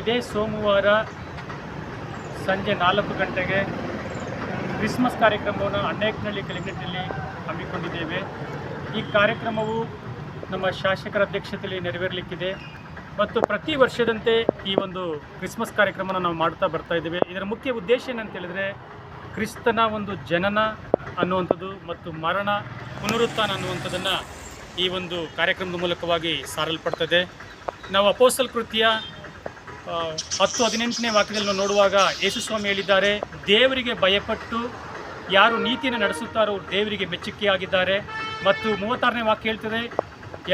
ಇದೇ ಸೋಮವಾರ ಸಂಜೆ ನಾಲ್ಕು ಗಂಟೆಗೆ ಕ್ರಿಸ್ಮಸ್ ಕಾರ್ಯಕ್ರಮವನ್ನು ಅನೇಕನಹಳ್ಳಿ ಕಲಿಕೆಟ್ನಲ್ಲಿ ಹಮ್ಮಿಕೊಂಡಿದ್ದೇವೆ. ಈ ಕಾರ್ಯಕ್ರಮವು ನಮ್ಮ ಶಾಸಕರ ಅಧ್ಯಕ್ಷತೆಯಲ್ಲಿ ನೆರವೇರಲಿಕ್ಕಿದೆ ಮತ್ತು ಪ್ರತಿ ವರ್ಷದಂತೆ ಈ ಒಂದು ಕ್ರಿಸ್ಮಸ್ ಕಾರ್ಯಕ್ರಮನ ನಾವು ಮಾಡ್ತಾ ಬರ್ತಾ ಇದ್ದೇವೆ. ಇದರ ಮುಖ್ಯ ಉದ್ದೇಶ ಏನಂತ ಹೇಳಿದರೆ ಕ್ರಿಸ್ತನ ಒಂದು ಜನನ ಅನ್ನುವಂಥದ್ದು ಮತ್ತು ಮರಣ ಪುನರುತ್ಥಾನ ಅನ್ನುವಂಥದ್ದನ್ನು ಈ ಒಂದು ಕಾರ್ಯಕ್ರಮದ ಮೂಲಕವಾಗಿ ಸಾರಲ್ಪಡ್ತದೆ. ನಾವು ಅಪೋಸಲ್ ಕೃತಿಯ ಹತ್ತು ಹದಿನೆಂಟನೇ ವಾಕ್ಯದಲ್ಲಿ ನಾವು ನೋಡುವಾಗ ಯೇಸುಸ್ವಾಮಿ ಹೇಳಿದ್ದಾರೆ, ದೇವರಿಗೆ ಭಯಪಟ್ಟು ಯಾರು ನೀತಿಯನ್ನು ನಡೆಸುತ್ತಾರೋ ದೇವರಿಗೆ ಮೆಚ್ಚುಗೆಯಾಗಿದ್ದಾರೆ. ಮತ್ತು ಮೂವತ್ತಾರನೇ ವಾಕ್ಯ ಹೇಳ್ತದೆ,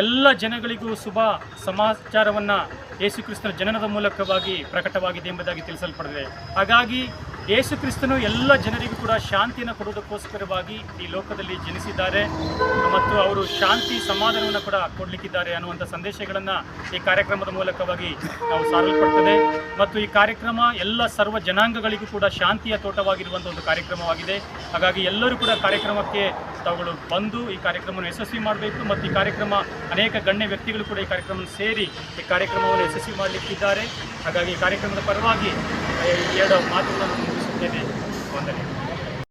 ಎಲ್ಲ ಜನಗಳಿಗೂ ಶುಭ ಸಮಾಚಾರವನ್ನು ಯೇಸುಕ್ರಿಸ್ತನ ಜನನದ ಮೂಲಕವಾಗಿ ಪ್ರಕಟವಾಗಿದೆ ಎಂಬುದಾಗಿ ತಿಳಿಸಲ್ಪಡಿದೆ ಹಾಗಾಗಿ ಯೇಸು ಕ್ರಿಸ್ತನು ಎಲ್ಲ ಜನರಿಗೂ ಕೂಡ ಶಾಂತಿಯನ್ನು ಕೊಡುವುದಕ್ಕೋಸ್ಕರವಾಗಿ ಈ ಲೋಕದಲ್ಲಿ ಜನಿಸಿದ್ದಾರೆ ಮತ್ತು ಅವರು ಶಾಂತಿ ಸಮಾಧಾನವನ್ನು ಕೂಡ ಕೊಡಲಿಕ್ಕಿದ್ದಾರೆ ಅನ್ನುವಂಥ ಸಂದೇಶಗಳನ್ನು ಈ ಕಾರ್ಯಕ್ರಮದ ಮೂಲಕವಾಗಿ ನಾವು ಸಾರಲ್ಪಡ್ತದೆ. ಮತ್ತು ಈ ಕಾರ್ಯಕ್ರಮ ಎಲ್ಲ ಸರ್ವ ಜನಾಂಗಗಳಿಗೂ ಕೂಡ ಶಾಂತಿಯ ತೋಟವಾಗಿರುವಂಥ ಒಂದು ಕಾರ್ಯಕ್ರಮವಾಗಿದೆ. ಹಾಗಾಗಿ ಎಲ್ಲರೂ ಕೂಡ ಕಾರ್ಯಕ್ರಮಕ್ಕೆ ತಾವುಗಳು ಬಂದು ಈ ಕಾರ್ಯಕ್ರಮವನ್ನು ಯಶಸ್ವಿ ಮಾಡಬೇಕು ಮತ್ತು ಈ ಕಾರ್ಯಕ್ರಮ ಅನೇಕ ಗಣ್ಯ ವ್ಯಕ್ತಿಗಳು ಕೂಡ ಈ ಕಾರ್ಯಕ್ರಮವನ್ನು ಸೇರಿ ಈ ಕಾರ್ಯಕ್ರಮವನ್ನು ಯಶಸ್ವಿ ಮಾಡಲಿಕ್ಕಿದ್ದಾರೆ. ಹಾಗಾಗಿ ಈ ಕಾರ್ಯಕ್ರಮದ ಪರವಾಗಿ ಆ, ಈ ಎರಡು ಮಾತುಗಳನ್ನು ಮುಗಿಸುತ್ತೇನೆ ವಂದನೆ